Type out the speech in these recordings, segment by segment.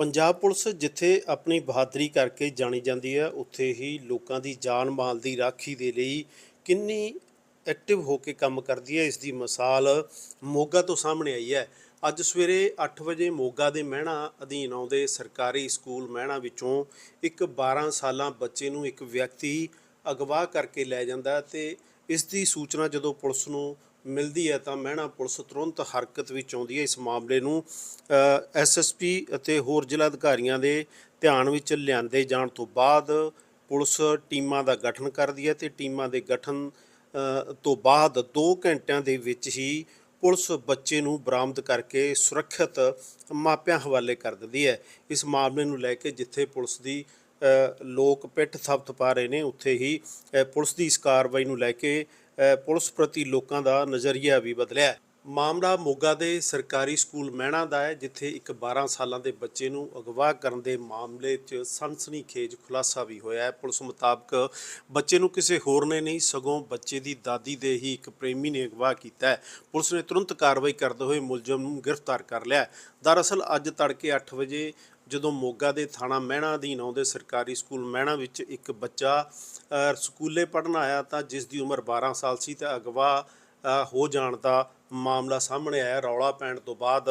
Punjab police ਜਿੱਥੇ ਆਪਣੀ ਬਹਾਦਰੀ ਕਰਕੇ ਜਾਣੀ ਜਾਂਦੀ ਹੈ, ਉੱਥੇ ਹੀ ਲੋਕਾਂ ਦੀ ਜਾਨ ਮਾਲ ਦੀ ਰਾਖੀ ਦੇ ਲਈ ਕਿੰਨੀ ਐਕਟਿਵ ਹੋ ਕੇ ਕੰਮ ਕਰਦੀ ਹੈ ਇਸ ਦੀ ਮਿਸਾਲ ਮੋਗਾ ਤੋਂ ਸਾਹਮਣੇ ਆਈ ਹੈ। ਅੱਜ ਸਵੇਰੇ 8 ਵਜੇ ਮੋਗਾ ਦੇ ਮਹਿਣਾ ਅਧੀਨ ਆਉਂਦੇ ਸਰਕਾਰੀ ਸਕੂਲ ਮਹਿਣਾ ਵਿੱਚੋਂ ਇੱਕ 12 ਸਾਲਾਂ ਬੱਚੇ ਨੂੰ ਇੱਕ ਵਿਅਕਤੀ ਅਗਵਾ ਕਰਕੇ ਲੈ ਜਾਂਦਾ ਹੈ ਤੇ ਇਸ ਦੀ ਸੂਚਨਾ ਜਦੋਂ ਪੁਲਿਸ ਨੂੰ ਮਿਲਦੀ ਹੈ ਤਾਂ ਮਹਿਣਾ ਪੁਲਿਸ ਤੁਰੰਤ ਹਰਕਤ ਵਿੱਚ ਆਉਂਦੀ ਹੈ। ਇਸ ਮਾਮਲੇ ਨੂੰ ਐਸਐਸਪੀ ਅਤੇ ਹੋਰ ਜ਼ਿਲ੍ਹਾ ਅਧਿਕਾਰੀਆਂ ਦੇ ਧਿਆਨ ਵਿੱਚ ਲਿਆਂਦੇ ਜਾਣ ਤੋਂ ਬਾਅਦ ਪੁਲਿਸ ਟੀਮਾਂ ਦਾ ਗਠਨ ਕਰਦੀ ਹੈ ਤੇ ਟੀਮਾਂ ਦੇ ਗਠਨ ਤੋਂ ਬਾਅਦ 2 ਘੰਟਿਆਂ ਦੇ ਵਿੱਚ ਹੀ ਪੁਲਿਸ ਬੱਚੇ ਨੂੰ ਬਰਾਮਦ ਕਰਕੇ ਸੁਰੱਖਿਅਤ ਮਾਪਿਆਂ ਹਵਾਲੇ ਕਰ ਦਿੰਦੀ ਹੈ। ਇਸ ਮਾਮਲੇ ਨੂੰ ਲੈ ਕੇ ਜਿੱਥੇ ਪੁਲਿਸ ਦੀ ਲੋਕ ਪਿੱਠ ਥਪਥ ਪਾ ਰਹੇ ਨੇ, ਉੱਥੇ ਹੀ ਪੁਲਿਸ ਦੀ ਇਸ ਕਾਰਵਾਈ ਨੂੰ ਲੈ ਕੇ ਪੁਲਿਸ ਪ੍ਰਤੀ ਲੋਕਾਂ ਦਾ ਨਜ਼ਰੀਆ ਵੀ ਬਦਲਿਆ ਮਾਮਲਾ ਮੋਗਾ ਦੇ ਸਰਕਾਰੀ ਸਕੂਲ ਮਹਿਣਾ ਦਾ ਹੈ, ਜਿੱਥੇ ਇੱਕ 12 ਸਾਲਾਂ ਦੇ ਬੱਚੇ ਨੂੰ ਅਗਵਾ ਕਰਨ ਦੇ ਮਾਮਲੇ 'ਚ ਸਨਸਨੀਖੇਜ ਖੁਲਾਸਾ ਵੀ ਹੋਇਆ ਹੈ। ਪੁਲਿਸ ਮੁਤਾਬਕ ਬੱਚੇ ਨੂੰ ਕਿਸੇ ਹੋਰ ਨੇ ਨਹੀਂ, ਸਗੋਂ ਬੱਚੇ ਦੀ ਦਾਦੀ ਦੇ ਹੀ ਇੱਕ ਪ੍ਰੇਮੀ ਨੇ ਅਗਵਾ ਕੀਤਾ ਹੈ। ਪੁਲਿਸ ਨੇ ਤੁਰੰਤ ਕਾਰਵਾਈ ਕਰਦੇ ਹੋਏ ਮੁਲਜ਼ਮ ਨੂੰ ਗ੍ਰਿਫਤਾਰ ਕਰ ਲਿਆ ਦਰਅਸਲ ਅੱਜ ਤੜਕੇ 8 ਵਜੇ ਜਦੋਂ ਮੋਗਾ ਦੇ ਥਾਣਾ ਮਹਿਣਾ ਅਧੀਨ ਆਉਂਦੇ ਸਰਕਾਰੀ ਸਕੂਲ ਮਹਿਣਾ ਵਿੱਚ ਇੱਕ ਬੱਚਾ ਸਕੂਲੇ ਪੜ੍ਹਨ ਆਇਆ ਤਾਂ ਜਿਸ ਦੀ ਉਮਰ 12 ਸਾਲ ਸੀ ਤੇ ਅਗਵਾ ਹੋ ਜਾਣ ਦਾ ਮਾਮਲਾ ਸਾਹਮਣੇ ਆਇਆ। ਰੌਲਾ ਪੈਣ ਤੋਂ ਬਾਅਦ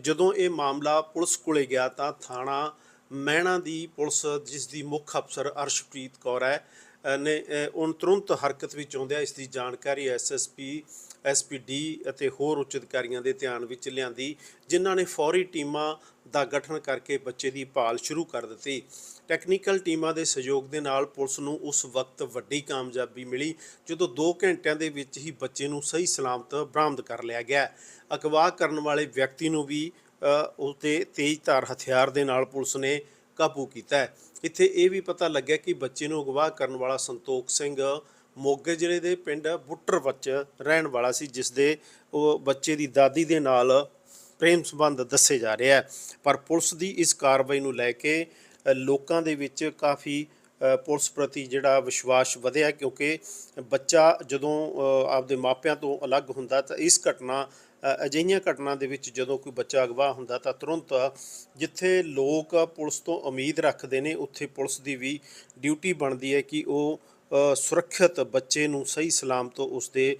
ਜਦੋਂ ਇਹ ਮਾਮਲਾ ਪੁਲਿਸ ਕੋਲੇ ਗਿਆ ਤਾਂ ਥਾਣਾ ਮਹਿਣਾ ਦੀ ਪੁਲਿਸ, ਜਿਸ ਦੀ ਮੁੱਖ ਅਫਸਰ ਅਰਸ਼ਪ੍ਰੀਤ ਕੌਰ ਹੈ ਨੇ ਅ, ਤੁਰੰਤ ਹਰਕਤ ਵਿੱਚ ਆਉਂਦਿਆਂ ਇਸ ਦੀ ਜਾਣਕਾਰੀ ਐਸਐਸਪੀ ਐਸਪੀਡੀ ਅਤੇ ਹੋਰ ਉੱਚ ਅਧਿਕਾਰੀਆਂ ਦੇ ਧਿਆਨ ਵਿੱਚ ਲਿਆਂਦੀ ਜਿਨ੍ਹਾਂ ਨੇ ਫੌਰੀ ਟੀਮਾਂ ਦਾ ਗਠਨ ਕਰਕੇ ਬੱਚੇ ਦੀ ਭਾਲ ਸ਼ੁਰੂ ਕਰ ਦਿੱਤੀ। ਟੈਕਨੀਕਲ ਟੀਮਾਂ ਦੇ ਸਹਿਯੋਗ ਦੇ ਨਾਲ ਪੁਲਿਸ ਨੂੰ ਉਸ ਵਕਤ ਵੱਡੀ ਕਾਮਯਾਬੀ ਮਿਲੀ ਜਦੋਂ 2 ਘੰਟਿਆਂ ਦੇ ਵਿੱਚ ਹੀ ਬੱਚੇ ਨੂੰ ਸਹੀ ਸਲਾਮਤ ਬਰਾਮਦ ਕਰ ਲਿਆ ਗਿਆ। ਅਗਵਾ ਕਰਨ ਵਾਲੇ ਵਿਅਕਤੀ ਨੂੰ ਵੀ ਅ, ਤੇਜ਼ ਧਾਰ ਹਥਿਆਰ ਦੇ ਨਾਲ ਪੁਲਿਸ ਨੇ ਕਾਬੂ ਕੀਤਾ ਹੈ। ਇੱਥੇ ਇਹ ਵੀ ਪਤਾ ਲੱਗਿਆ ਕਿ ਬੱਚੇ ਨੂੰ ਅਗਵਾ ਕਰਨ ਵਾਲਾ ਸੰਤੋਖ ਸਿੰਘ ਮੋਗੇ ਜ਼ਿਲ੍ਹੇ ਦੇ ਪਿੰਡ ਬੁੱਟਰ ਵਿੱਚ ਰਹਿਣ ਵਾਲਾ ਸੀ, ਜਿਸ ਦੇ ਉਹ ਬੱਚੇ ਦੀ ਦਾਦੀ ਦੇ ਨਾਲ ਪ੍ਰੇਮ ਸੰਬੰਧ ਦੱਸੇ ਜਾ ਰਿਹਾ ਹੈ। ਪਰ ਪੁਲਿਸ ਦੀ ਇਸ ਕਾਰਵਾਈ ਨੂੰ ਲੈ ਕੇ ਲੋਕਾਂ ਦੇ ਵਿੱਚ ਕਾਫੀ ਪੁਲਿਸ ਪ੍ਰਤੀ ਜਿਹੜਾ ਵਿਸ਼ਵਾਸ ਵਧਿਆ, ਕਿਉਂਕਿ ਬੱਚਾ ਜਦੋਂ ਆਪਦੇ ਮਾਪਿਆਂ ਤੋਂ ਅਲੱਗ ਹੁੰਦਾ ਤਾਂ ਇਸ ਘਟਨਾ ਅਜਿਹੀਆਂ ਘਟਨਾ ਦੇ ਵਿੱਚ ਜਦੋਂ ਕੋਈ ਬੱਚਾ ਅਗਵਾ ਹੁੰਦਾ ਤਾਂ ਤੁਰੰਤ ਜਿੱਥੇ ਲੋਕ ਪੁਲਿਸ ਤੋਂ ਉਮੀਦ ਰੱਖਦੇ ਨੇ, ਉੱਥੇ ਪੁਲਿਸ ਦੀ ਵੀ ਡਿਊਟੀ ਬਣਦੀ ਹੈ ਕਿ ਉਹ ਸੁਰੱਖਿਅਤ ਬੱਚੇ ਨੂੰ ਸਹੀ ਸਲਾਮ ਤੋਂ ਉਸਦੇ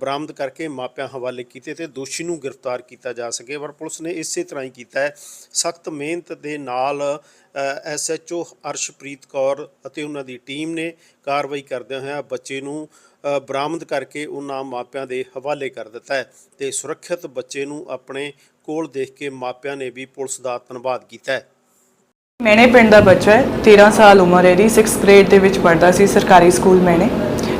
ਬਰਾਮਦ ਕਰਕੇ ਮਾਪਿਆਂ ਹਵਾਲੇ ਕੀਤੇ ਤੇ ਦੋਸ਼ੀ ਨੂੰ ਗ੍ਰਿਫਤਾਰ ਕੀਤਾ ਜਾ ਸਕੇ। ਪਰ ਪੁਲਿਸ ਨੇ ਇਸੇ ਤਰ੍ਹਾਂ ਹੀ ਕੀਤਾ ਹੈ। ਸਖਤ ਮਿਹਨਤ ਦੇ ਨਾਲ ਐਸਐਚਓ ਅਰਸ਼ਪ੍ਰੀਤ ਕੌਰ ਅਤੇ ਉਹਨਾਂ ਦੀ ਟੀਮ ਨੇ ਕਾਰਵਾਈ ਕਰਦਿਆਂ ਹੋਇਆਂ ਬੱਚੇ ਨੂੰ ਬਰਾਮਦ ਕਰਕੇ ਉਹਨਾਂ ਮਾਪਿਆਂ ਦੇ ਹਵਾਲੇ ਕਰ ਦਿੱਤਾ ਹੈ ਤੇ ਸੁਰੱਖਿਅਤ ਬੱਚੇ ਨੂੰ ਆਪਣੇ ਕੋਲ ਦੇਖ ਕੇ ਮਾਪਿਆਂ ਨੇ ਵੀ ਪੁਲਿਸ ਦਾ ਧੰਨਵਾਦ ਕੀਤਾ ਹੈ। ਮੈਨੇ ਪਿੰਡ ਦਾ ਬੱਚਾ ਹੈ 13 ਸਾਲ ਉਮਰ ਹੈ ਇਹਦੀ। 6th ਗ੍ਰੇਡ ਦੇ ਵਿੱਚ ਪੜ੍ਹਦਾ ਸੀ ਸਰਕਾਰੀ ਸਕੂਲ ਮੈਨੇ।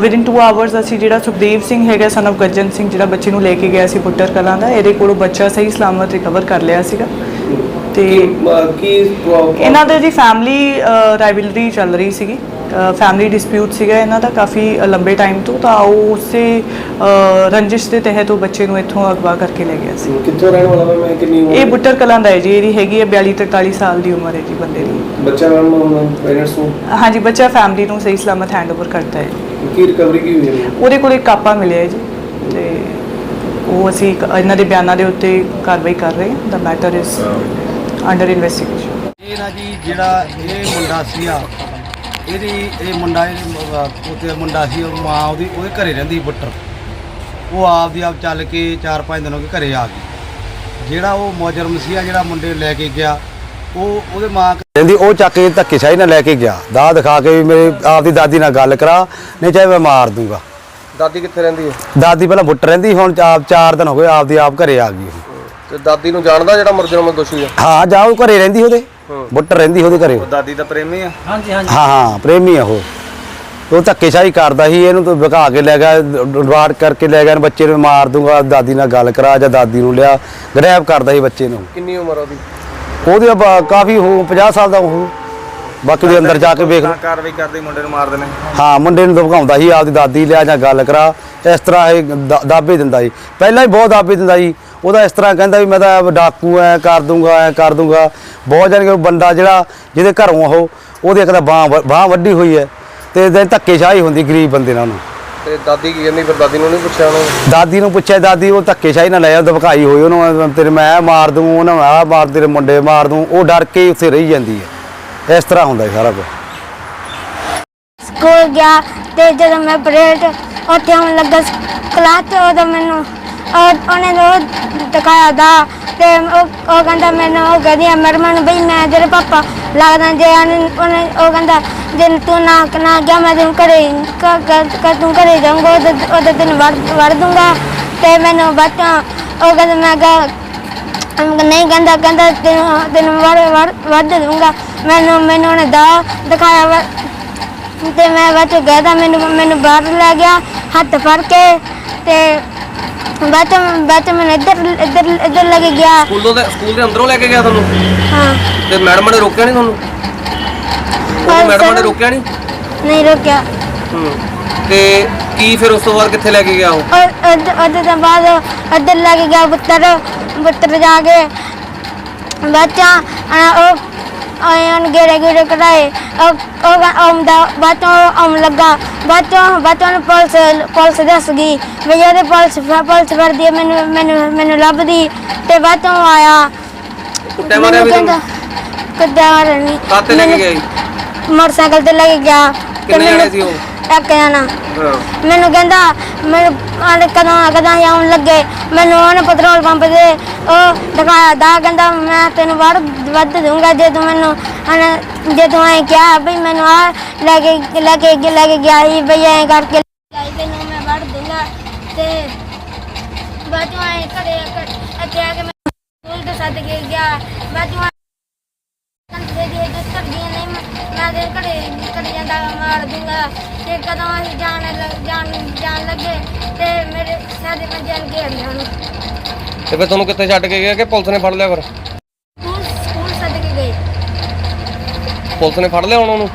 ਵਿਦ ਇਨ 2 ਆਵਰਸ ਅਸੀਂ ਜਿਹੜਾ ਸੁਖਦੇਵ ਸਿੰਘ ਹੈਗਾ ਸਨ of ਗੱਜਨ ਸਿੰਘ ਜਿਹੜਾ ਬੱਚੇ ਨੂੰ ਲੈ ਕੇ ਗਿਆ ਸੀ ਪੁੱਟਰ ਕਲਾਂ ਦਾ ਇਹਦੇ ਕੋਲੋਂ ਬੱਚਾ ਸਹੀ ਸਲਾਮਤ ਰਿਕਵਰ ਕਰ ਲਿਆ ਸੀਗਾ। ਤੇ ਕੀ ਇਹਨਾਂ ਦੇ ਜੀ ਫੈਮਿਲੀ ਰਾਈਵਲਰੀ ਚੱਲ ਰਹੀ ਸੀਗੀ। ਫੈਮਿਲੀ ਡਿਸਪਿਊਟ ਸੀਗਾ ਇਹਨਾਂ ਦਾ ਕਾਫੀ ਲੰਬੇ ਟਾਈਮ ਤੋਂ ਤਾਂ ਉਹ ਉਸੇ ਰੰਜਿਸ਼ ਦੇ ਤਹਿਤ ਉਹ ਬੱਚੇ ਨੂੰ ਇੱਥੋਂ ਅਗਵਾ ਕਰਕੇ ਲੈ ਗਿਆ ਸੀ। ਕਿੱਥੋਂ ਰਹਿਣ ਵਾਲਾ ਮੈਂ ਕਿੰਨੀ ਉਮਰ ਇਹ ਬੁੱਟਰ ਕਲਾਂ ਦਾ ਹੈ ਜੀ ਇਹਦੀ ਹੈਗੀ ਹੈ 42 43 ਸਾਲ ਦੀ ਉਮਰ ਹੈ ਜੀ ਬੰਦੇ ਦੀ। ਬੱਚਾ ਮੈਮ ਪੇਰੈਂਟਸ ਨੂੰ? ਹਾਂਜੀ ਬੱਚਾ ਫੈਮਿਲੀ ਨੂੰ ਸਹੀ ਸਲਾਮਤ ਹੈਂਡਓਵਰ ਕਰਦਾ ਹੈ। ਕੀ ਰਿਕਵਰੀ ਕੀ ਹੋਈ ਹੈ? ਉਹਦੇ ਕੋਲ ਇੱਕ ਕਾਪਾ ਮਿਲਿਆ ਜੀ ਤੇ ਉਹ ਅਸੀਂ ਇੱਕ- ਇਹਨਾਂ ਦੇ ਬਿਆਨਾਂ ਦੇ ਉੱਤੇ ਕਾਰਵਾਈ ਕਰ ਰਹੇ ਹਾਂ ਦਾ ਮੈਟਰ ਇਜ਼ ਅੰਡਰ ਇਨਵੈਸਟੀਗੇਸ਼ਨ ਇਹ ਨਾ ਜੀ ਜਿਹੜਾ ਇਹ ਮੁੰਡਾ ਸੀਗਾ ਇਹਦੀ ਇਹ ਮੁੰਡਾ ਇਹ ਉਹਤੇ ਮੁੰਡਾ ਸੀ ਉਹ ਮਾਂ ਉਹਦੀ ਉਹਦੇ ਘਰੇ ਰਹਿੰਦੀ ਸੀ ਬੁੱਟਰ ਉਹ ਆਪ ਦੀ ਆਪ ਚੱਲ ਕੇ 4-5 ਦਿਨ ਹੋ ਗਏ ਘਰੇ ਆ ਗਈ। ਜਿਹੜਾ ਉਹ ਮੁਜਰਮ ਸੀਗਾ ਜਿਹੜਾ ਮੁੰਡੇ ਲੈ ਕੇ ਗਿਆ ਉਹ ਉਹਦੇ ਮਾਂ ਕਹਿੰਦੀ ਉਹ ਚੱਕ ਕੇ ਧੱਕੇਸ਼ਾਹੀ ਨਾਲ ਲੈ ਕੇ ਗਿਆ। ਦਾ ਦਿਖਾ ਕੇ ਵੀ ਮੇਰੀ ਆਪਦੀ ਦਾਦੀ ਨਾਲ ਗੱਲ ਕਰਾ ਨਹੀਂ ਚਾਹੇ ਮੈਂ ਮਾਰ ਦੂੰਗਾ। ਦਾਦੀ ਕਿੱਥੇ ਰਹਿੰਦੀ ਹੈ? ਦਾਦੀ ਪਹਿਲਾਂ ਬੁੱਟ ਰਹਿੰਦੀ ਹੁਣ ਆਪ 4 ਦਿਨ ਹੋ ਗਏ ਆਪਦੀ ਆਪ ਘਰੇ ਆ ਗਈ ਉਹ। ਤੇ ਦਾਦੀ ਨੂੰ ਜਾਣਦਾ ਜਿਹੜਾ ਮੁਰਜਰਮ ਦੋਸ਼ੀ ਹੈ ਹਾਂ ਜਾ ਉਹ ਘਰੇ ਰਹਿੰਦੀ ਉਹਦੇ। ਬੁੱਟ ਰਹਿੰਦੀ ਉਹਦੇ ਘਰੇ। ਦਾਦੀ ਦਾ ਪ੍ਰੇਮੀ ਆ। ਹਾਂ ਹਾਂ ਪ੍ਰੇਮੀ ਆ ਉਹ। ਉਹ ਧੱਕੇਸ਼ਾਹੀ ਕਰਦਾ ਸੀ ਇਹਨੂੰ ਤਾਂ ਭਗਾ ਕੇ ਲੈ ਗਿਆ ਡਵਾੜ ਕਰਕੇ ਲੈ ਗਿਆ ਬੱਚੇ ਨੂੰ ਮਾਰ ਦੂੰਗਾ ਦਾਦੀ ਨਾਲ ਗੱਲ ਕਰਾ ਜਾਂ ਦਾਦੀ ਨੂੰ ਲਿਆ ਗ੍ਰੈਬ ਕਰਦਾ ਸੀ ਬੱਚੇ ਨੂੰ। ਕਿੰਨੀ ਉਮਰ ਆ ਉਹਦੀ? ਉਹਦੇ ਬ- ਕਾਫੀ ਹੋ 50 ਸਾਲ ਦਾ ਉਹ ਬਾਕੀ ਦੇ ਅੰਦਰ ਜਾ ਕੇ ਵੇਖ ਲਓ। ਕਾਰਵਾਈ ਕਰਦੇ ਮੁੰਡੇ ਨੂੰ ਮਾਰਦੇ ਨੇ ਹਾਂ ਮੁੰਡੇ ਨੂੰ ਧਮਕਾਉਂਦਾ ਸੀ ਆਪਦੀ ਦਾਦੀ ਲਿਆ ਜਾਂ ਗੱਲ ਕਰਾ ਇਸ ਤਰ੍ਹਾਂ ਇਹ ਦਾ- ਦਾਅਵੇ ਦਿੰਦਾ ਸੀ। ਪਹਿਲਾਂ ਹੀ ਬਹੁਤ ਦਾਅਵੇ ਦਿੰਦਾ ਸੀ। ਉਹਦਾ ਇਸ ਤਰ੍ਹਾਂ ਕਹਿੰਦਾ ਵੀ ਮੈਂ ਤਾਂ ਡਾਕੂ ਐ ਕਰ ਦੂੰਗਾ ਐ ਕਰ ਦੂੰਗਾ। ਬਹੁਤ ਜਾਨ ਕਿ ਬੰਦਾ ਜਿਹੜਾ ਜਿਹਦੇ ਘਰੋਂ ਉਹ ਉਹਦੀ ਇੱਕ ਤਾਂ ਬਾਹ ਬਾਹ ਵੱਡੀ ਹੋਈ ਹੈ ਤੇ ਦਿਨ ਧੱਕੇਸ਼ਾਹੀ ਹੁੰਦੀ ਗਰੀਬ ਬੰਦੇ ਨਾਲ ਉਹਨੂੰ। ਤੇ ਦਾਦੀ ਕੀ ਕਹਿੰਦੀ ਫਿਰ ਦਾਦੀ ਨੂੰ ਨਹੀਂ ਪੁੱਛਿਆ ਉਹਨੂੰ? ਦਾਦੀ ਨੂੰ ਪੁੱਛਿਆ ਦਾਦੀ ਉਹ ਧੱਕੇਸ਼ਾਹੀ ਨਾਲ ਲੈ ਆ ਧਮਕਾਈ ਹੋਈ ਉਹਨੂੰ ਤੇਰੇ ਮੈਂ ਮਾਰ ਦੂੰ ਉਹਨਾਂ ਆਹ ਮਾਰ ਤੇਰੇ ਮੁੰਡੇ ਮਾਰ ਦੂੰ ਉਹ ਡਰ ਕੇ ਹੀ ਉੱਥੇ ਰਹੀ ਜਾਂਦੀ ਹੈ। ਇਸ ਤਰ੍ਹਾਂ ਹੁੰਦਾ ਸੀ ਸਾਰਾ ਕੁਝ ਸਕੂਲ ਗਿਆ ਤੇ ਜਦੋਂ ਮੈਂ ਪਰੇਡ ਉੱਥੇ ਆਉਣ ਲੱਗਾ ਕਲਾਸ ਤੇ ਉਦੋਂ ਮੈਨੂੰ ਉਹ- ਉਹਨੇ ਉਹ ਦਿਖਾਇਆ ਦਾ ਤੇ ਉਹ ਉਹ ਕਹਿੰਦਾ ਮੈਨੂੰ ਉਹ ਕਹਿੰਦੀ ਮਰਮਨ ਬਈ ਮੈਂ ਤੇਰੇ ਪਾਪਾ ਲੱਗਦਾ ਜੇ ਉਹਨੇ ਉਹਨੇ- ਉਹ ਕਹਿੰਦਾ ਜੇ ਤੂੰ ਨਾ ਨਾ ਗਿਆ ਮੈਂ ਤੈਨੂੰ ਘਰੇ ਕ- ਕ- ਕ- ਤੂੰ ਘਰੇ ਜਾਊਂਗਾ ਉਹਦੇ ਦਿਨ ਵੜ ਦੂੰਗਾ। ਤੇ ਮੈਨੂੰ ਬੱਚਾ ਉਹ ਕਹਿੰਦਾ ਮੈਂ ਕਿਹਾ ਨਹੀਂ ਕਹਿੰਦਾ ਕਹਿੰਦਾ ਤੈਨੂੰ ਤੈਨੂੰ ਵੜ ਦੂੰਗਾ। ਮੈਨੂੰ ਮੈਨੂੰ ਉਹਨੇ ਦਾ ਦਿਖਾਇਆ ਤੇ ਮੈਂ ਬਾਅਦ ਚੋਂ ਗਿਆ ਤਾਂ ਮੈਨੂੰ ਮੈਨੂੰ ਬਾਹਰ ਲੈ ਗਿਆ ਹੱਥ ਫੜ ਕੇ। ਤੇ ਬਾਅਦ ਬਾਅਦ ਮੈਨੂੰ ਇੱਧਰ ਇੱਧਰ ਇੱਧਰ ਲੈ ਕੇ ਗਿਆ। ਸਕੂਲੋਂ ਦੇ ਸਕੂਲ ਦੇ ਅੰਦਰੋਂ ਲੈ ਕੇ ਗਿਆ ਤੁਹਾਨੂੰ? ਹਾਂ। ਤੇ ਮੈਡਮ ਨੇ ਰੋਕਿਆ ਨਹੀਂ ਤੁਹਾਨੂੰ? ਹਾਂ, ਮੈਡਮ ਨੇ। ਰੋਕਿਆ ਨਹੀਂ ਨਹੀਂ ਰੁਕਿਆ। ਹੂੰ। ਤੇ ਕੀ ਫਿਰ ਉਸ ਤੋਂ ਬਾਅਦ ਕਿੱਥੇ ਲੈ ਕੇ ਗਿਆ ਉਹ? ਔਰ ਉਹਦੇ ਤੋਂ ਬਾਅਦ ਇੱਧਰ ਲੈ ਕੇ ਗਿਆ ਪੁੱਤਰ ਪੁੱਤਰ ਜਾ ਕੇ। ਬੱਚਾ ਉਹ ਆਇਆਂ ਗੇੜੇ ਗੇੜੇ ਕਰਾਏ। ਉਹ ਉਹ ਆਉਂਦਾ ਬਾਤੋਂ ਆਉਣ ਲੱਗਾ। ਬਾਤੋਂ ਬਾਤੋਂ ਨੂੰ ਪੁਲਿਸ ਪੁਲਿਸ ਦੱਸ ਗਈ ਵੀ ਇਹਦੇ ਪੁਲਿਸ ਪੁਲਿਸ ਫੜਦੀ ਹੈ ਮੈਨੂੰ ਮੈਨੂੰ ਮੈਨੂੰ ਲੱਭਦੀ। ਤੇ ਬਾਤੋਂ ਆਇਆ। ਮਾਰਿਆ ਵੀ ਮਾਰਿਆ ਨਹੀਂ। ਕਾਹਤੇ ਲੈ ਕੇ ਜੀ? ਮੋਟਰਸਾਈਕਲ ਤੇ ਲੈ ਕੇ ਗਿਆ ਤੇ ਕਿੰਨੇ ਜਾਣੇ ਮੈਨੂੰ- ਸੀ ਉਹ? ਇੱਕ ਜਣਾ। ਹਾਂ। ਮੈਨੂੰ ਕਹਿੰਦਾ ਮੈਨੂੰ ਆਲੇ ਕਦੋਂ ਕਦੋਂ ਆਉਣ ਲੱਗੇ? ਮੈਨੂੰ ਉਹਨੇ ਪੈਟਰੋਲ ਪੰਪ ਦੇ ਉਹ ਦਿਖਾਇਆ। ਦਾ ਕਹਿੰਦਾ ਮੈਂ ਤੈਨੂੰ ਵੜ ਵੱਧ ਦੂੰਗਾ ਜੇ ਤੂੰ ਮੈਨੂੰ ਹਣ ਜੇ ਤੂੰ ਐ ਕਿਹਾ ਬਈ ਮੈਨੂੰ ਆ ਲੈ ਕੇ ਲੈ ਕੇ ਲੈ ਕੇ ਗਿਆ ਸੀ ਬਈ ਐ ਕਰਕੇ ਲੈ ਤੈਨੂੰ ਮੈਂ ਵੜ ਦੂੰਗਾ ਤੇ ਬਾਅਦ ਐ ਘਰੇ ਇੱਥੇ ਆ ਕੇ ਮੈਂ ਸਕੂਲ ਤੇ ਸੱਦ ਕੇ ਗਿਆ। ਬਾਅਦ ਕੰਦੇ ਦੇ ਜੋ ਸਰਦੀਆਂ ਨਹੀਂ ਮੈਂ ਦੇ ਘੜੇ ਘੜੇ ਜਾਂਦਾ ਮਾਰ ਦੂੰਗਾ। ਤੇ ਕਦੋਂ ਅਸੀਂ ਜਾਣ ਲੱਗ- ਜਾਣ ਜਾਣ ਲੱਗੇ ਤੇ ਮੇਰੇ ਸਾਡੇ ਪੰਜਾਂ ਨੂੰ ਘੇਰ ਲਿਆ ਉਹਨੂੰ। ਤੇ ਫਿਰ ਤੁਹਾਨੂੰ ਕਿੱਥੇ ਛੱਡ ਕੇ ਗਿਆ ਕਿ ਪੁਲਿਸ ਨੇ ਫੜ ਲਿਆ ਫਿਰ? ਸਕੂਲ ਸਕੂਲ ਸੱਦ ਕੇ ਗਏ। ਪੁਲਿਸ ਨੇ ਫੜ ਲਿਆ ਹੁਣ ਉਹਨੂੰ?